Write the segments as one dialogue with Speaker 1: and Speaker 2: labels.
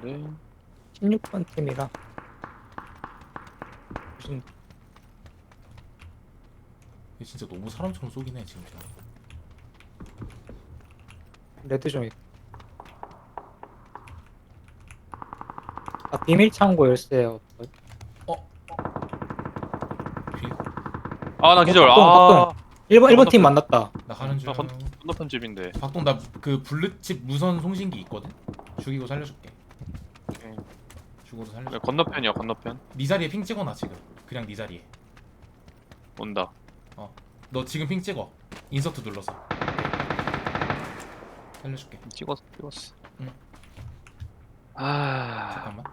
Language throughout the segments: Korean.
Speaker 1: 같은데
Speaker 2: 16번 팀이라 무슨
Speaker 3: 이게 진짜 너무 사람처럼 쏘긴 해 지금 그냥.
Speaker 2: 레드 좀 있. 아 비밀 창고 열쇠요.
Speaker 3: 뒤?
Speaker 1: 아나 기절
Speaker 2: 박동,
Speaker 1: 아
Speaker 2: 박동. 1번 1번 팀 만났다.
Speaker 3: 나 가는
Speaker 1: 중나 건- 건너편 집인데
Speaker 3: 박동 나 그 블루칩 무선 송신기 있거든? 죽이고 살려줄게. 죽어도
Speaker 1: 네,
Speaker 3: 살려줄게
Speaker 1: 건너편이야 건너편.
Speaker 3: 네 자리에 핑 찍어놔 지금. 그냥 네 자리에.
Speaker 1: 온다.
Speaker 3: 너 지금 핑 찍어. 인서트 눌러서. 살려줄게.
Speaker 1: 찍었어 찍었어.
Speaker 3: 응.
Speaker 1: 아.
Speaker 3: 잠깐만.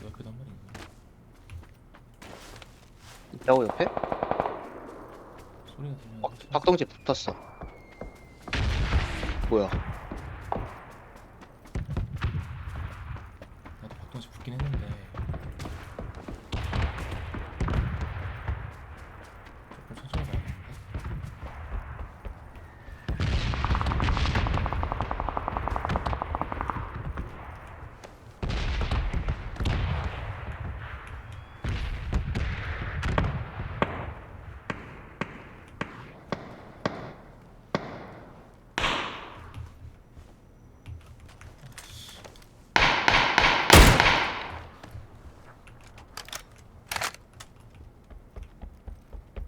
Speaker 3: 이거 그단 말인가
Speaker 4: 있다고 옆에?
Speaker 3: 소리가 들리는데
Speaker 4: 박, 박동지 붙었어. 뭐야?
Speaker 3: 박동씨 붙긴 했는데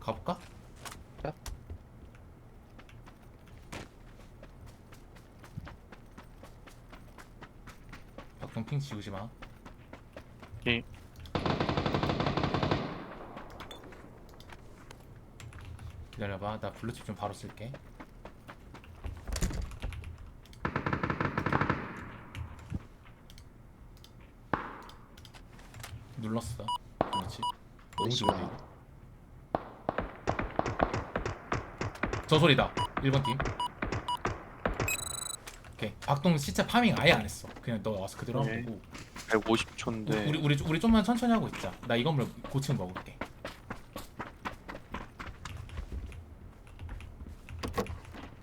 Speaker 3: 가볼까?
Speaker 4: 자.
Speaker 3: 박동 핑 지우지 마.
Speaker 1: 오케이.
Speaker 3: 기다려봐. 나 블루칩 좀 바로 쓸게. 눌렀어. 블루칩. 너무
Speaker 4: 어디서
Speaker 3: 좋은데 이거. 저 소리다. 1번 팀. 오케이. 박동 시체 파밍 아예 안 했어. 그냥 너 와서 그대로 하면
Speaker 1: 네.
Speaker 3: 되고.
Speaker 1: 150초인데
Speaker 3: 우리 우리 우리 좀만 천천히 하고 있자. 나 이 건물 고층 먹을게.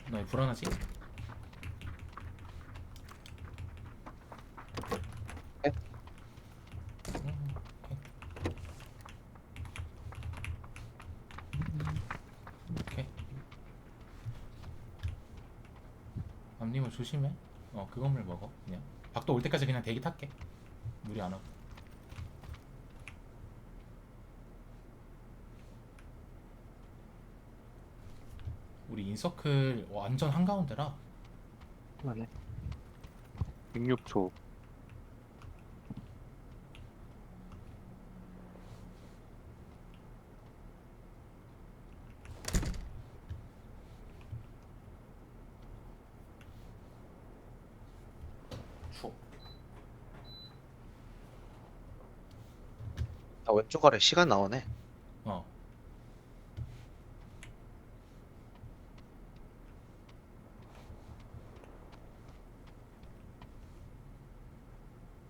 Speaker 3: 너왜 불안하지?
Speaker 4: 네?
Speaker 3: 음, 오케이. 오케이. 앞님을 조심해. 어, 그 건물 먹어. 그냥. 박도 올 때까지 그냥 대기 탈게. 무리 안 하고. 우리 인서클 완전 한가운데라
Speaker 1: 106초
Speaker 3: 추워.
Speaker 4: 나 왼쪽 아래 시간 나오네.
Speaker 3: 어.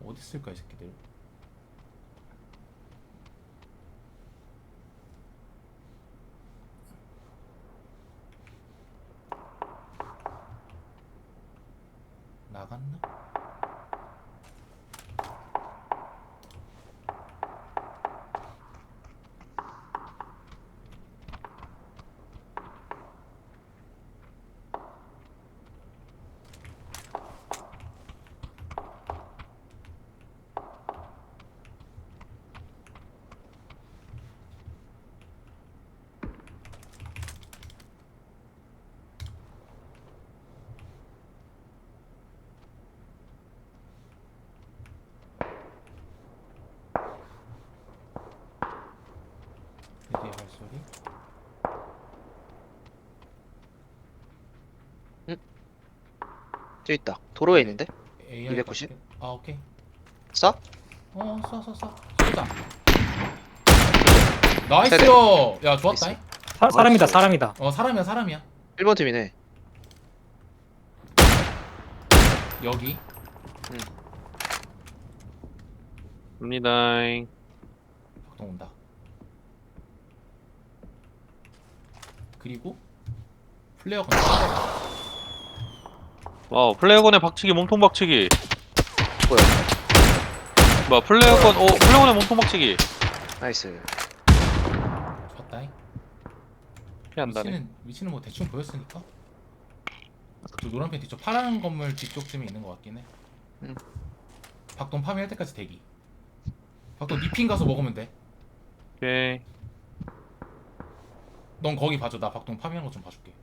Speaker 3: 어디 있을까 이 새끼들? 나갔나? 드디어 발소리?
Speaker 4: 저 있다. 도로에 있는데?
Speaker 3: AI
Speaker 4: 290?
Speaker 3: 갈게. 아 오케이.
Speaker 4: 쏴?
Speaker 3: 어, 쏴, 쏴, 쏴. 쏘자. 나이스요.
Speaker 4: 세대.
Speaker 3: 야, 좋았다.
Speaker 4: 나이스.
Speaker 2: 사, 사람이다 사람이다.
Speaker 3: 어, 사람이야, 사람이야.
Speaker 4: 1번 팀이네.
Speaker 3: 여기.
Speaker 1: 갑니다
Speaker 3: 박동 온다. 그리고 플레어건.
Speaker 1: 와우 플레어건의 박치기 몸통 박치기
Speaker 4: 뭐야?
Speaker 1: 뭐야 플레어건 오 플레어건의 몸통 박치기
Speaker 4: 나이스.
Speaker 3: 좋았다잉.
Speaker 1: 피한다네
Speaker 3: 위치는 위치는 뭐 대충 보였으니까. 저 노란 펜 뒤쪽 파란 건물 뒤쪽쯤에 있는 것 같긴 해.
Speaker 4: 응.
Speaker 3: 박동 파밍할 때까지 대기. 박동 니핀 가서 먹으면 돼.
Speaker 1: 오케이
Speaker 3: 넌 거기 봐줘. 나 박동 파밍한 거 좀 봐줄게.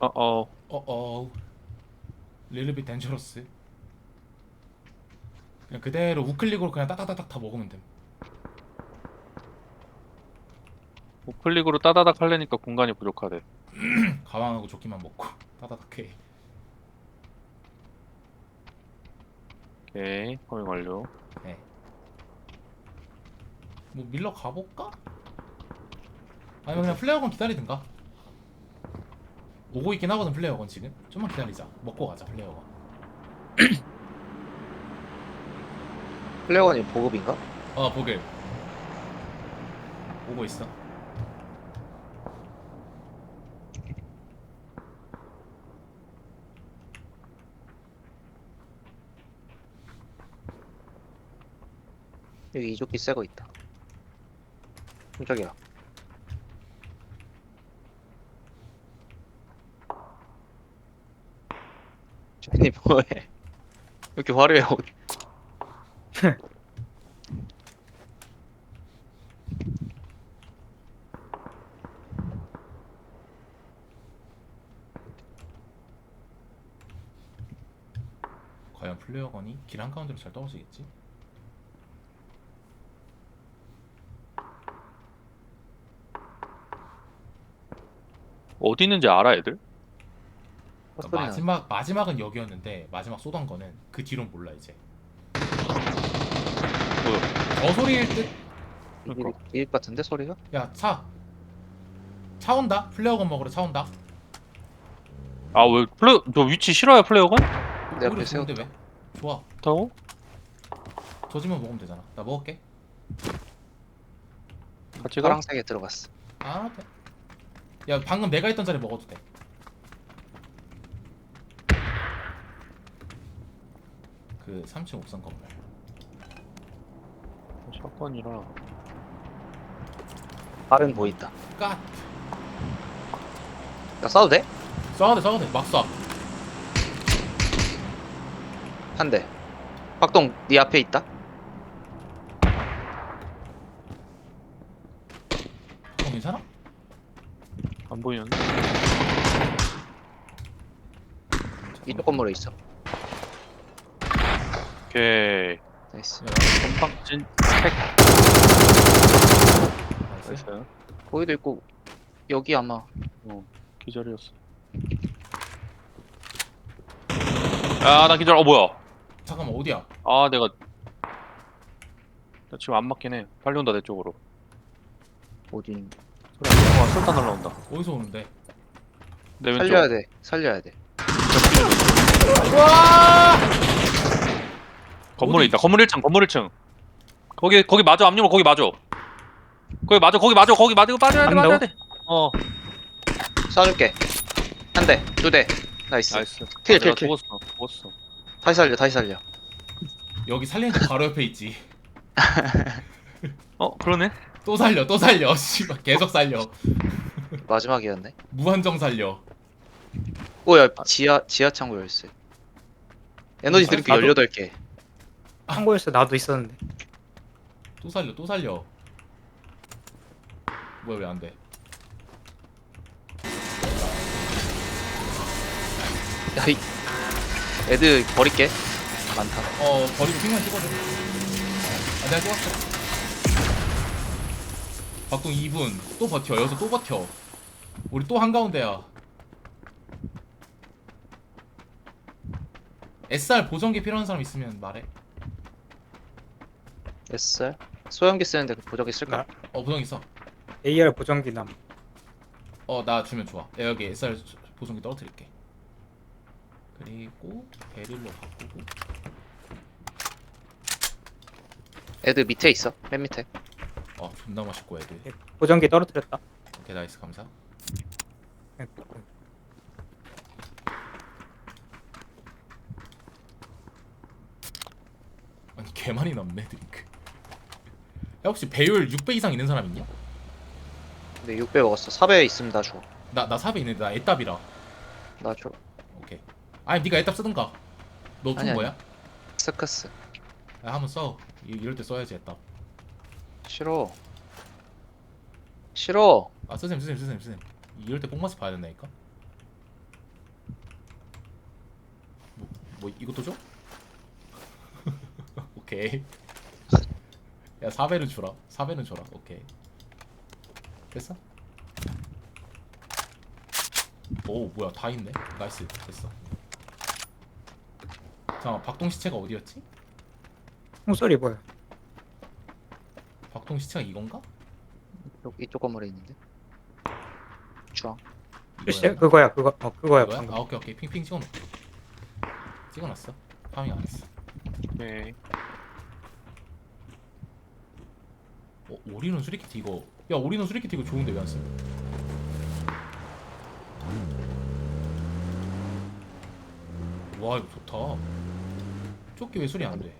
Speaker 1: 어어
Speaker 3: 어어. 릴리비 덴저러스. 그냥 그대로 우클릭으로 그냥 따다다닥 다 먹으면 돼.
Speaker 1: 우클릭으로 따다닥 하려니까 공간이 부족하대
Speaker 3: 가방하고 조끼만 먹고 따다닥 해.
Speaker 1: 오케이 파밍 완료
Speaker 3: 네. 뭐 밀러 가볼까? 아니면 그냥 플레어건 기다리든가. 오고 있긴 하거든 플레어건 지금. 좀만 기다리자. 먹고 가자 플레어건.
Speaker 4: 플레어건이 보급인가?
Speaker 3: 어 보길. 오고 있어.
Speaker 4: 여기 이조끼 새거 있다. 깜짝이야. 쟤니 뭐해? 왜 이렇게 화려해? 오늘?
Speaker 3: 과연 플레어건이 길 한가운데로 잘 떨어지겠지?
Speaker 1: 어디 있는지 알아 애들?
Speaker 3: 그러니까
Speaker 4: 헛소리.
Speaker 3: 마지막 마지막은 여기였는데 마지막 쏘던 거는 그 뒤론 몰라 이제. 저 소리일 듯.
Speaker 1: 그러니까.
Speaker 4: 일, 일 같은데 소리가?
Speaker 3: 야 차. 차 온다. 플레어건 먹으러 차 온다.
Speaker 1: 아왜 플레어 저 위치 싫어요 플레어건?
Speaker 4: 내
Speaker 3: 오히려
Speaker 4: 앞에 세웠.
Speaker 3: 좋은데 왜? 좋아.
Speaker 1: 타고?
Speaker 3: 조지면 먹으면 되잖아. 나 먹을게.
Speaker 1: 같이 가?
Speaker 4: 파랑색에 들어갔어.
Speaker 3: 아 돼. 야 방금 내가 있던 자리 먹어도 돼. 그 3층 옥상 건물.
Speaker 1: 샷건이라
Speaker 4: 발은 보인다.
Speaker 3: 까.
Speaker 4: 야 싸도 돼?
Speaker 3: 쏴도 돼, 쏴도 돼. 막 쏴.
Speaker 4: 한 대. 박동 네 앞에 있다.
Speaker 3: 어, 괜찮아?
Speaker 1: 안 보이는데?
Speaker 4: 이쪽 건물에 있어.
Speaker 1: 오케이
Speaker 4: 나이스.
Speaker 3: 야,
Speaker 1: 선박진
Speaker 3: 나이스.
Speaker 1: 됐어요
Speaker 4: 거기도 있고 여기 아마
Speaker 1: 기절이었어 야나 기절 어 뭐야
Speaker 3: 잠깐만 어디야?
Speaker 1: 아 내가 나 지금 안 맞긴 해 빨리 온다 내 쪽으로
Speaker 4: 어디
Speaker 1: 소리 안 들려. 와 술탄 날라온다
Speaker 3: 어디서 오는데?
Speaker 1: 내 왼쪽
Speaker 4: 살려야 돼. 살려야 돼.
Speaker 3: 와!
Speaker 1: 건물에
Speaker 3: 어디?
Speaker 1: 있다 건물 1층 건물 1층 거기 거기 맞아 압류물 거기 맞아 거기 맞아 거기 맞아 거기 맞아 빠져야 돼? 맞아야 돼 어
Speaker 4: 쏴줄게. 한 대, 두 대. 나이스.
Speaker 1: 나이스
Speaker 4: 킬, 킬, 킬.
Speaker 1: 죽었어 죽었어
Speaker 4: 다시 살려, 다시 살려.
Speaker 3: 여기 살리는데 바로 옆에 있지.
Speaker 1: 어 그러네
Speaker 3: 또 살려, 또 살려. 씨발 계속 살려.
Speaker 4: 마지막이었네.
Speaker 3: 무한정 살려.
Speaker 4: 오야 지하 지하 창고 열쇠. 에너지 드링크
Speaker 2: 나도-
Speaker 4: 18개.
Speaker 2: 한국에서 나도 있었는데.
Speaker 3: 또 살려, 또 살려. 뭐야 왜 안 돼?
Speaker 4: 야, 이 애들 버릴게. 많다.
Speaker 3: 어 버리고 핑만 찍어줘. 아 내가 찍었어. 박동 2분 또 버텨. 여기서 또 버텨. 우리 또 한가운데야. SR 보정기 필요한 사람 있으면 말해.
Speaker 4: SR? 소형기 쓰는데 그 보정기 쓸까?
Speaker 3: 어 보정 있어.
Speaker 2: AR 보정기 남.
Speaker 3: 어 나 주면 좋아. 여기 SR 보정기 떨어뜨릴게. 그리고 베릴로 바꾸고.
Speaker 4: 애들 밑에 있어. 맨 밑에.
Speaker 3: 어 존나 맛있고 애들.
Speaker 2: 네, 보정기 떨어뜨렸다.
Speaker 3: 오케이 나이스 감사. 네, 네. 아니 개 많이 남네 드링크. 야 혹시 배율 6배 이상 있는 사람 있냐?
Speaker 4: 근데 6배 먹었어 4배 있으면 나 줘.
Speaker 3: 나 나 4배 있는데 나 애답이라.
Speaker 4: 나 줘.
Speaker 3: 오케이. 아니 네가 애답 쓰든가. 너
Speaker 4: 아니.
Speaker 3: 뭐야?
Speaker 4: 스커스.
Speaker 3: 야 한번 써. 이- 이럴 때 써야지 애답.
Speaker 4: 싫어. 싫어.
Speaker 3: 아 쓰셈 쓰셈 쓰셈 쓰셈. 이럴 때 뽕맛을 봐야 된다니까. 뭐, 뭐 이것도 줘? 오케이. 야 4배는 주라. 4배는 줘라. 오케이. 됐어? 오 뭐야 다 있네. 나이스 됐어. 잠깐 박동 시체가 어디였지?
Speaker 2: 총소리 뭐야?
Speaker 3: 박동 시체가 이건가?
Speaker 4: 이쪽, 이쪽 건물에 있는데. 주황.
Speaker 2: 글쎄 그거야 그거 어 그거야
Speaker 3: 이거야?
Speaker 2: 방금.
Speaker 3: 아 오케이 오케이 핑핑 찍어놓게 찍어놨어 파밍 안 했어
Speaker 1: 네.
Speaker 3: 어 오리는 수리키트 이거 야 오리는 수리키트 이거 좋은데 왜안 써? 와 이거 좋다 조끼 왜 수리 안돼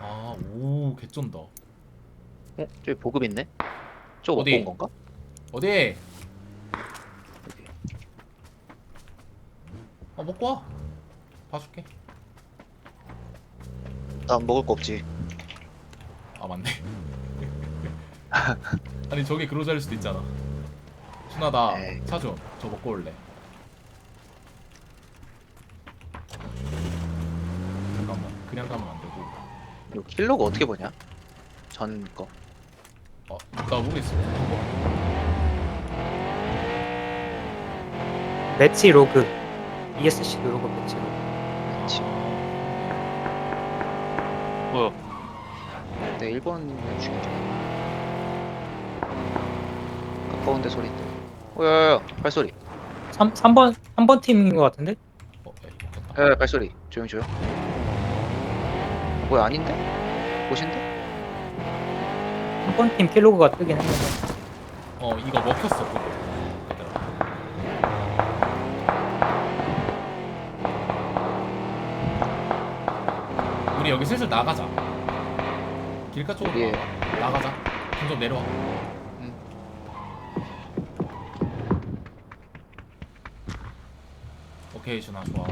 Speaker 3: 아오 개쩐다
Speaker 4: 어? 저기 보급 있네? 저거
Speaker 3: 어디?
Speaker 4: 먹고 온 건가?
Speaker 3: 어디? 어 먹고 와 봐줄게
Speaker 4: 나 먹을 거 없지.
Speaker 3: 아 맞네. 아니 저게 그로자일 수도 있잖아. 순아 나
Speaker 4: 에이.
Speaker 3: 사줘. 저 먹고 올래. 잠깐만. 그냥 가면 안 되고.
Speaker 4: 이거 킬로그 어떻게 보냐? 전 거.
Speaker 3: 어, 나 모르겠어. 한번.
Speaker 2: 매치 로그 ESC 로그 매치 로그.
Speaker 4: 그렇지.
Speaker 1: 뭐야?
Speaker 4: 내 일본에 죽인 적. 가까운데 소리 또. 오야야야 발소리.
Speaker 2: 3 3번 3번 팀인 것 같은데?
Speaker 3: 어, 에, 먹혔다.
Speaker 4: 야 발소리. 조용 조용. 뭐야 아닌데? 옷인데?
Speaker 2: 3번 팀 킬로그가 뜨긴 했는데.
Speaker 3: 어, 이거 먹혔어. 그거. 우리 여기 슬슬 나가자. 길가 쪽으로
Speaker 4: 예.
Speaker 3: 나가. 나가자. 점점 내려와.
Speaker 4: 응.
Speaker 3: 오케이 준아 좋아.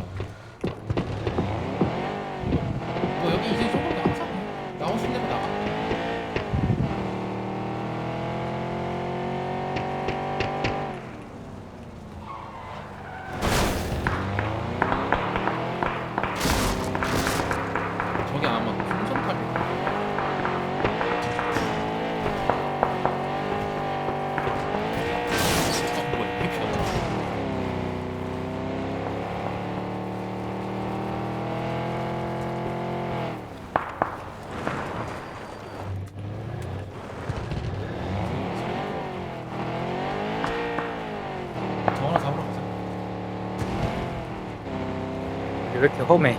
Speaker 2: 왜 이렇게 험해?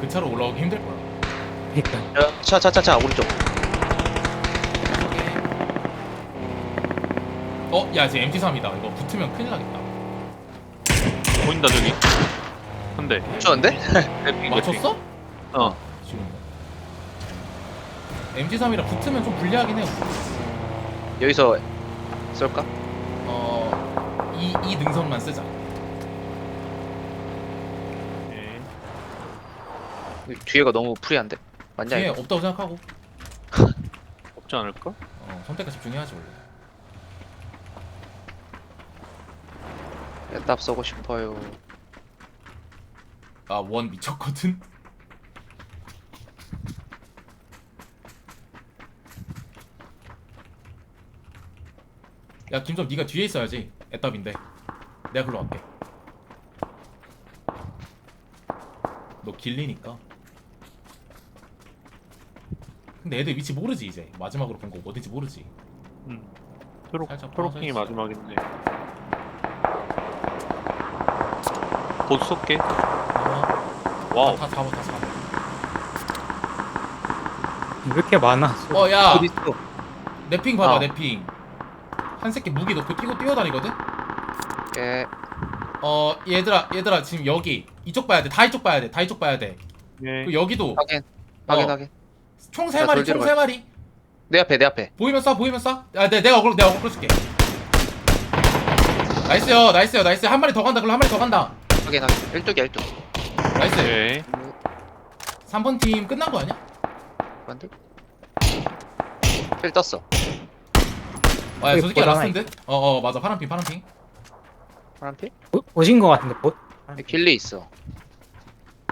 Speaker 3: 그 차로 올라오기 힘들 거야.
Speaker 2: 그러니까
Speaker 4: 차 차 차 차 오른쪽.
Speaker 3: 어, 야, 이제 MT3이다. 이거 붙으면 큰일 나겠다.
Speaker 1: 보인다 저기. 한 대.
Speaker 4: 좋은데?
Speaker 1: 랩핑,
Speaker 3: 맞췄어?
Speaker 1: 어.
Speaker 3: 지금. MT3이라 붙으면 좀 불리하긴 해요.
Speaker 4: 여기서 쏠까?
Speaker 3: 어, 이, 이 능선만 쓰자.
Speaker 4: 뒤에가 너무 프리한데? 맞냐
Speaker 3: 뒤에
Speaker 4: 이거?
Speaker 3: 없다고 생각하고,
Speaker 1: 없지 않을까?
Speaker 3: 어, 선택과 집중해야지, 원래.
Speaker 4: 답 써고 싶어요.
Speaker 3: 아, 원 미쳤거든? 야, 김점 네가 뒤에 있어야지. 애답인데. 내가 글로 갈게. 너 길리니까. 근데 애들 위치 모르지 이제. 마지막으로 본 거 어딘지 모르지.
Speaker 1: 응. 초록
Speaker 3: 살짝
Speaker 1: 초록핑이
Speaker 3: 빠져 있어.
Speaker 1: 마지막인데. 곧 쏠게.
Speaker 3: 아,
Speaker 1: 와우.
Speaker 3: 다 잡아, 다 잡아.
Speaker 2: 왜 이렇게 많아?
Speaker 3: 어, 야,
Speaker 4: 어디 있어?
Speaker 3: 내핑 봐봐,
Speaker 4: 어.
Speaker 3: 내핑. 한 새끼 무기 놓고 뛰고 뛰어다니거든?
Speaker 4: 예.
Speaker 3: 어 얘들아 얘들아 지금 여기 이쪽 봐야 돼다 이쪽 봐야 돼다 이쪽 봐야 돼
Speaker 1: 예.
Speaker 3: 그 여기도
Speaker 4: 확인 확인
Speaker 3: 어.
Speaker 4: 확인
Speaker 3: 총세
Speaker 4: 야,
Speaker 3: 마리 돌총
Speaker 4: 뒤로
Speaker 3: 세 마리
Speaker 4: 내 앞에 내 앞에
Speaker 3: 보이면 쏴 보이면 쏴 아, 내, 내가 어글 내가 어글 끌어줄게 나이스요 나이스요 나이스 한 마리 더 간다 그럼 한 마리 더 간다
Speaker 4: 확인 확인 1뚝이야 1뚝
Speaker 3: 나이스
Speaker 1: 오케이.
Speaker 3: 3번 팀 끝난 거 아니야?
Speaker 4: 반대 필 떴어
Speaker 3: 아야
Speaker 2: 여기
Speaker 3: 저 새끼가
Speaker 2: 보잖아,
Speaker 3: 라스트인데? 어 어 맞아 파란 핑 파란 핑
Speaker 4: 파란 필?
Speaker 2: 보, 보신 거 같은데 보?
Speaker 4: 길리 있어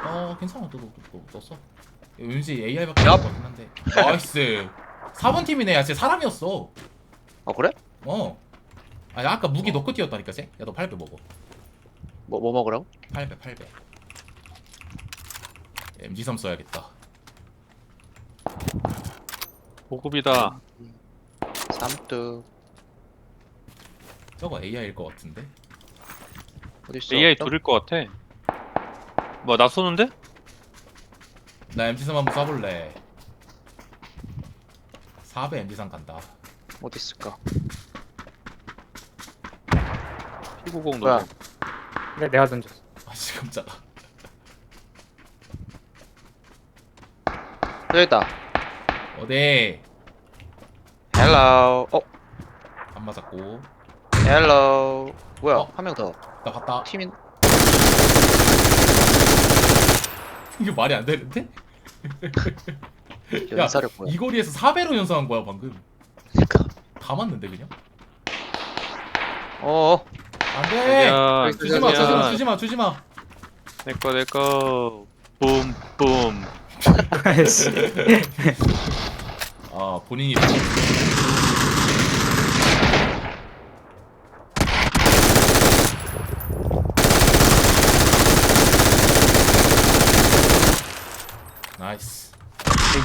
Speaker 3: 어 괜찮아 또, 또, 또, 또 떴어 왠지 AI밖에
Speaker 4: 얍.
Speaker 3: 없것 같긴 한데 나이스 4번 팀이네 야 진짜 사람이었어
Speaker 4: 어 그래?
Speaker 3: 어 아니 아까 무기 넣고 뛰었다니까 쟤 야 너 8배 먹어
Speaker 4: 뭐, 뭐 먹으라고?
Speaker 3: 8배 8배 MG3 써야겠다
Speaker 1: 보급이다.
Speaker 4: 삼뚝
Speaker 3: 저거 AI일 것 같은데
Speaker 4: 어딨어?
Speaker 1: AI 둘일 것 같아. 뭐나 쏘는데?
Speaker 3: 나 MG3 한번 쏴볼래 4배 MG3 간다
Speaker 4: 어디 있을까?
Speaker 1: P90
Speaker 4: 뭐야?
Speaker 1: 노.
Speaker 2: 그래 내가 던졌어.
Speaker 3: 아씨 깜짝아
Speaker 4: 여기 있다
Speaker 3: 어디
Speaker 4: 헬로 어?
Speaker 3: 안 맞았고
Speaker 4: 헬로 뭐야
Speaker 3: 어?
Speaker 4: 한 명 더
Speaker 3: 나 봤다
Speaker 4: 팀인
Speaker 3: 이게 말이 안 되는데? 야,
Speaker 4: 연사를 뭐야
Speaker 3: 이 거리에서 4배로 연상한 거야 방금
Speaker 4: 그니까
Speaker 3: 다 맞는데 그냥?
Speaker 4: 어어
Speaker 3: 안돼
Speaker 1: 야,
Speaker 3: 주지마
Speaker 4: 야.
Speaker 3: 주지마 주지마 주지마
Speaker 1: 내꺼 내꺼.
Speaker 2: 아이씨.
Speaker 3: 아 본인이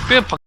Speaker 3: 나이스
Speaker 1: 꽤 바,